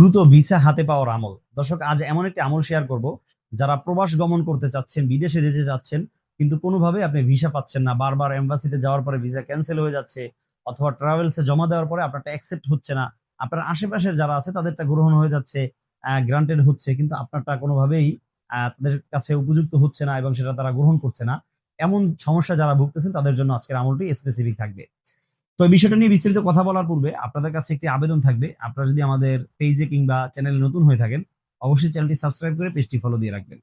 দ্রুত ভিসা হাতে পাওয়ার আমল। দর্শক, আজ এমন একটি আমল শেয়ার করব, যারা প্রবাস গমন করতে চাচ্ছেন, বিদেশে যেতে যাচ্ছেন কিন্তু কোনোভাবে আপনি ভিসা পাচ্ছেন না, বারবার এম্বাসিতে যাওয়ার পরে ভিসা ক্যান্সেল হয়ে যাচ্ছে, অথবা ট্রাভেলসে জমা দেওয়ার পরে আপনারটা অ্যাকসেপ্ট হচ্ছে না, আপনার আশেপাশের যারা আছে, তাদেরটা গ্রহণ হয়ে যাচ্ছে গ্রান্টেড হচ্ছে, কিন্তু আপনারটা কোনোভাবেই তাদের কাছে উপযুক্ত হচ্ছে না এবং সেটা তারা গ্রহণ করছে না। এমন সমস্যা যারা ভুগতেছেন, তাদের জন্য আজকের আমলটি স্পেসিফিক থাকবে। তো এই বিষয়টা নিয়ে বিস্তারিত কথা বলার পূর্বে আপনাদের কাছে একটি আবেদন থাকবে। আপনারা যদি আমাদের পেজে কিংবা চ্যানেলে নতুন হয়ে থাকেন, অবশ্যই চ্যানেলটি সাবস্ক্রাইব করে পেজটি ফলো দিয়ে রাখবেন।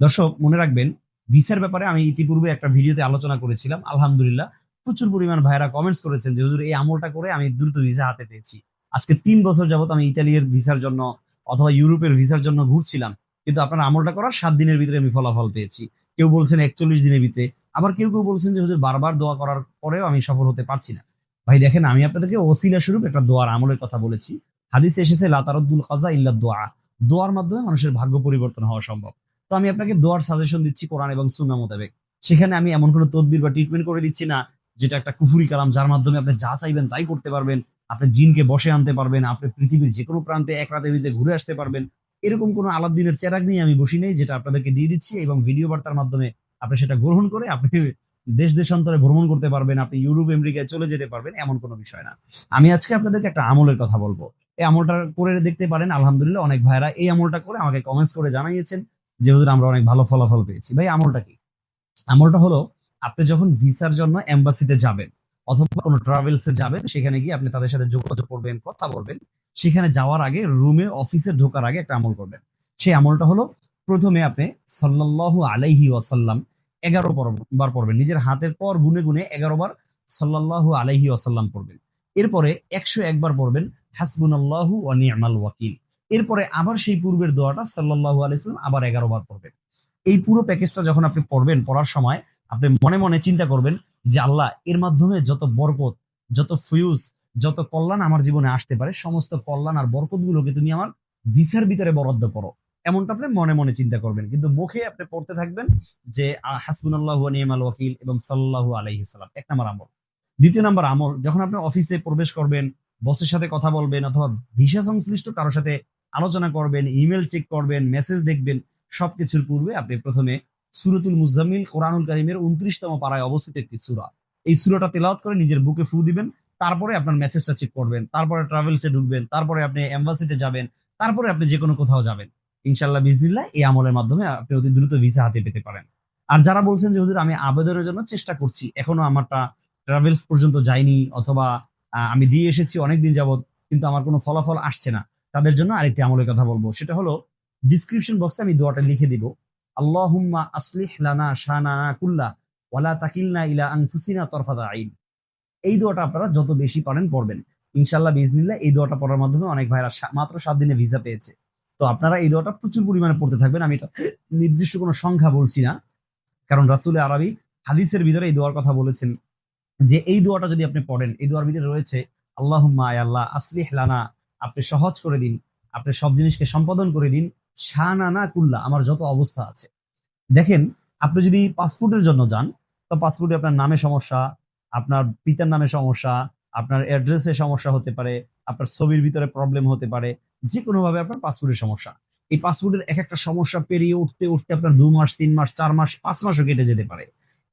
দর্শক, মনে রাখবেন, ভিসার ব্যাপারে আমি ইতিপূর্বে একটা ভিডিওতে আলোচনা করেছিলাম, আলহামদুলিল্লাহ, প্রচুর পরিমাণ ভাইরা কমেন্টস করেছেন যে, হুজুর, এই আমলটা করে আমি দ্রুত ভিসা হাতে পেয়েছি। আজকে তিন বছর যাবত আমি ইতালির ভিসার জন্য অথবা ইউরোপের ভিসার জন্য ঘুরছিলাম, কিন্তু আপনার আমলটা করার সাত দিনের ভিতরে আমি ফলাফল পেয়েছি। কেউ বলছেন একচল্লিশ দিনের ভিতরে, আবার কেউ কেউ বলছেন যে, হুজুর, বারবার দোয়া করার পরেও আমি সফল হতে পারছি না। ভাই, দেখেন, আমি আপনাদেরকে ওসিলা স্বরূপ একটা দোয়ার আমলের কথা বলেছি। হাদিসে এসেছে লাতারুদ্দুল কাজা ইল্লা দোয়া। দোয়ার মাধ্যমে মানুষের ভাগ্য পরিবর্তন হওয়া সম্ভব। তো আমি আপনাকে দোয়ার সাজেশন দিচ্ছি কোরআন এবং সুন্না মোতাবেক। সেখানে আমি এমন কোনো তদবির বা ট্রিটমেন্ট করে দিচ্ছি না, যেটা একটা কুফুরি কালাম, যার মাধ্যমে আপনি যা চাইবেন তাই করতে পারবেন। আপনি জিনকে বসে আনতে পারবেন, আপনি পৃথিবীর যে কোনো প্রান্তে এক রাতের ভিতরে ঘুরে আসতে পারবেন। এরকম কোনো আলাদিনের চেরাগ নিয়ে আমি বসি নেই, যেটা আপনাদেরকে দিয়ে দিচ্ছি এবং ভিডিও বার্তার মাধ্যমে আপনি সেটা গ্রহণ করে আপনি দেশ দেশান্তরে ভ্রমণ করতে পারবেন, আপনি ইউরোপ, আমেরিকায় চলে যেতে পারবেন, এমন কোনো বিষয় না। আমি আজকে আপনাদেরকে একটা আমলের কথা বলব। এই আমলটা করে দেখতে পারেন, আলহামদুলিল্লাহ অনেক ভাইরা এই আমলটা করে আমাকে কমেন্টস করে জানিয়েছেন যে, হুজুর, আমরা অনেক ভালো ফলাফল পেয়েছি। ভাই, আমলটা কি? আমলটা হলো, আপনি যখন ভিসার জন্য এম্বাসিতে যাবেন, অথবা কোনো ট্রাভেলসে যাবেন, সেখানে গিয়ে আপনি তাদের সাথে যোগাযোগ করবেন, কথা বলবেন, সেখানে যাওয়ার আগে রুমে, অফিসে ঢোকার আগে একটা আমল করবেন। সেই আমলটা হলো, প্রথমে আপনি সাল্লাল্লাহু আলাইহি ওয়াসাল্লাম এগারো বার পড়বেন। নিজের হাতের পর গুনে গুনে এগারো বার সাল্লাল্লাহু আলাইহি ওয়াসাল্লাম পড়বেন। এরপরে একশো একবার পড়বেন, হাসবুনাল্লাহু ওয়া নি'মাল ওয়াকিল। এরপরে আবার সেই পূর্বের দোয়াটা সাল্লাল্লাহু আলাইহি সাল্লাম আবার এগারো বার পড়বেন। এই পুরো প্যাকেজটা যখন আপনি পড়বেন, পড়ার সময় আপনি মনে মনে চিন্তা করবেন যে, আল্লাহ, এর মাধ্যমে যত বরকত, যত ফিউজ, যত কল্যাণ আমার জীবনে আসতে পারে, সমস্ত কল্যাণ আর বরকত গুলোকে তুমি আমার ভিসার ভিতরে বরাদ্দ করো। এমনটা আপনি মনে মনে চিন্তা করবেন। কিন্তু মুখে আপনি পড়তে থাকবেন যে হাসবুনাল্লাহ নিয়মাল ওয়াকিল এবং সাল্লাহু আলাইহি সাল্লাম। এক নম্বর আমল। দ্বিতীয় নম্বর আমল, যখন আপনি অফিসে প্রবেশ করবেন, বসের সাথে কথা বলবেন অথবা ভিসা সংশ্লিষ্ট কারোর সাথে আলোচনা করবেন, ইমেল চেক করবেন, মেসেজ দেখবেন, সবকিছুর পূর্বে আপনি প্রথমে সুরতুল মুজাম্মিল, কোরআনুল কারিমের উনত্রিশতম পাড়ায় অবস্থিত একটি সুরা। এই সূরাটা তেলাওয়াত করে নিজের বুকে ফু দিবেন, তারপরে আপনার মেসেজটা চেক করবেন, তারপরে ট্রাভেলসে ঢুকবেন, তারপরে আপনি এম্বাসিতে যাবেন, তারপরে আপনি যে কোনো কোথাও যাবেন। ইনশাল্লাহ বিজনিল্লাহ এই আমলের মাধ্যমে আপনি অতি দ্রুত ভিসা হাতে পেতে পারেন। আর যারা বলছেন যে, হুজুর, আমি আবেদনের জন্য চেষ্টা করছি, এখনও আমারটা ট্রাভেলস পর্যন্ত যায়নি, অথবা আমি দিয়ে এসেছি অনেকদিন যাবত কিন্তু আমার কোনো ফলাফল আসছে না। তাদের জন্য আরেকটি আমলের কথা বলব। সেটা হলো ডিসক্রিপশন বক্সে আমি দোয়াটা লিখে দিব। আল্লাহুম্মা আসলিহ লানা শানানা কুল্লা, ওয়ালা তাকিলনা ইলা আনফুসিনা তরফাদা আইন। এই দোয়াটা আপনারা যত বেশি পারেন পড়বেন। ইনশাল্লাহ বিজনিল্লাহ এই দোয়াটা পড়ার মাধ্যমে অনেক ভাইরা মাত্র সাত দিনে ভিসা পেয়েছে। তো আপনারা এই দোয়াটা প্রচুর পরিমাণে পড়তে থাকবেন। আমি এটা নির্দিষ্ট কোনো সংখ্যা বলছি না, কারণ রাসুল আরবি হাদিসের ভিতরে এই দোয়ার কথা বলেছেন যে এই দোয়াটা যদি আপনি পড়েন, এই দোয়ার ভিতরে রয়েছে, আল্লাহুম্মা আয় আল্লাহ, আসলিহ লানা, আপনি সহজ করে দিন, আপনি সব জিনিসকে সম্পাদন করে দিন, শানানা কুল্লা, আমার যত অবস্থা আছে। দেখেন, আপনি যদি পাসপোর্টের জন্য যান, তো পাসপোর্টে আপনার নামে সমস্যা, আপনার পিতার নামে সমস্যা, আপনার অ্যাড্রেসে সমস্যা হতে পারে, আপনার ছবির ভিতরে প্রবলেম হতে পারে যে কোনোভাবে আপনার পাসপোর্টের সমস্যা। এই পাসপোর্টের এক একটা সমস্যা পেরিয়ে উঠতে উঠতে আপনার দু মাস, তিন মাস, চার মাস, পাঁচ মাসও কেটে যেতে পারে।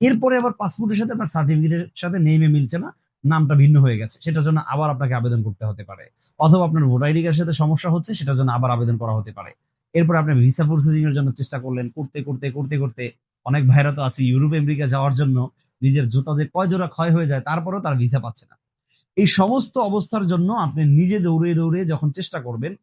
এরপরে আবার পাসপোর্টের সাথে আপনার সার্টিফিকেটের সাথে নেমে মিলছে না, নামটা ভিন্ন হয়ে গেছে। সেটার জন্য আবার আপনাকে আবেদন করতে হতে পারে। অথবা আপনার ভোটার আইডি কার্ডের সাথে সমস্যা হচ্ছে, সেটার জন্য আবার আবেদন করা হতে পারে। এরপর আপনি ভিসা প্রসেসিং এর জন্য চেষ্টা করলেন, করতে করতে করতে করতে অনেক ভাইরা তো আছে ইউরোপ আমেরিকা যাওয়ার জন্য নিজের জুতা যে কয় জোড়া ক্ষয় হয়ে যায়, তারপরেও তার ভিসা পাচ্ছে না। এই সমস্ত অবস্থার জন্য আপনি নিজে দৌড়ে দৌড়ে যখন চেষ্টা করবেন,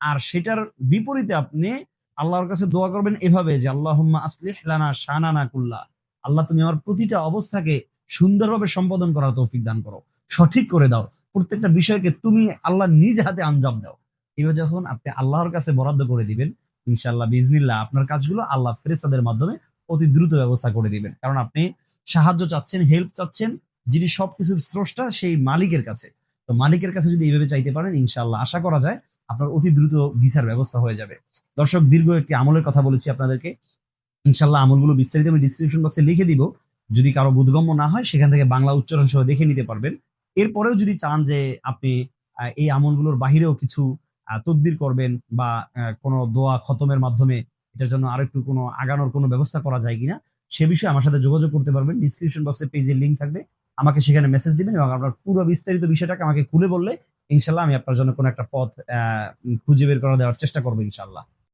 আর সেটার বিপরীতে আপনি আল্লাহর কাছে দোয়া করবেন এভাবে যে আল্লাহ আসলিহ লানা শানানা কুল্লা। আল্লাহ, তুমি আমার প্রতিটা অবস্থাকে সুন্দরভাবে সম্পাদন করার তৌফিক দান করো। সঠিক করে দাও। প্রত্যেকটা বিষয়কে তুমি আল্লাহ নিজ হাতে আঞ্জাম দাও। এবার যখন আপনি আল্লাহর কাছে বরাদ্দ করে দিবেন ইনশাল্লাহ বিজনিল্লাহ আপনার কাজগুলো আল্লাহ ফেরেস্তাদের মাধ্যমে অতি দ্রুত ব্যবস্থা করে দিবেন। কারণ আপনি সাহায্য চাচ্ছেন, হেল্প চাচ্ছেন যিনি সবকিছুর স্রষ্টা, সেই মালিকের কাছে। তো মালিকের কাছে যদি এইভাবে চাইতে পারেন ইনশাল্লাহ আশা করা যায় আপনার অতি দ্রুত ভিসার ব্যবস্থা হয়ে যাবে। দর্শক, দীর্ঘ একটি আমলের কথা বলেছি আপনাদেরকে। ইনশাল্লাহ আমলগুলো বিস্তারিত আমি ডিসক্রিপশন বক্সে লিখে দিব। যদি কারও বোধগম্য না হয়, সেখান থেকে বাংলা উচ্চারণ সহ দেখে নিতে পারবেন। এরপরেও যদি চান যে আপনি এই আমলগুলোর বাহিরেও কিছু তদবির করবেন বা কোনো দোয়া খতমের মাধ্যমে এটার জন্য আরেকটু কোনো আগানোর কোনো ব্যবস্থা করা যায় কিনা, সে বিষয়ে আমার সাথে যোগাযোগ করতে পারবেন। ডিসক্রিপশন বক্সে পেজের লিঙ্ক থাকবে। আমাকে সেখানে মেসেজ দিবেন এবং আপনার পুরো বিস্তারিত বিষয়টাকে আমাকে খুলে বললে, ইনশাল্লাহ আমি আপনার জন্য কোনো একটা পথ খুঁজে বের করে দেওয়ার চেষ্টা করব, ইনশাল্লাহ।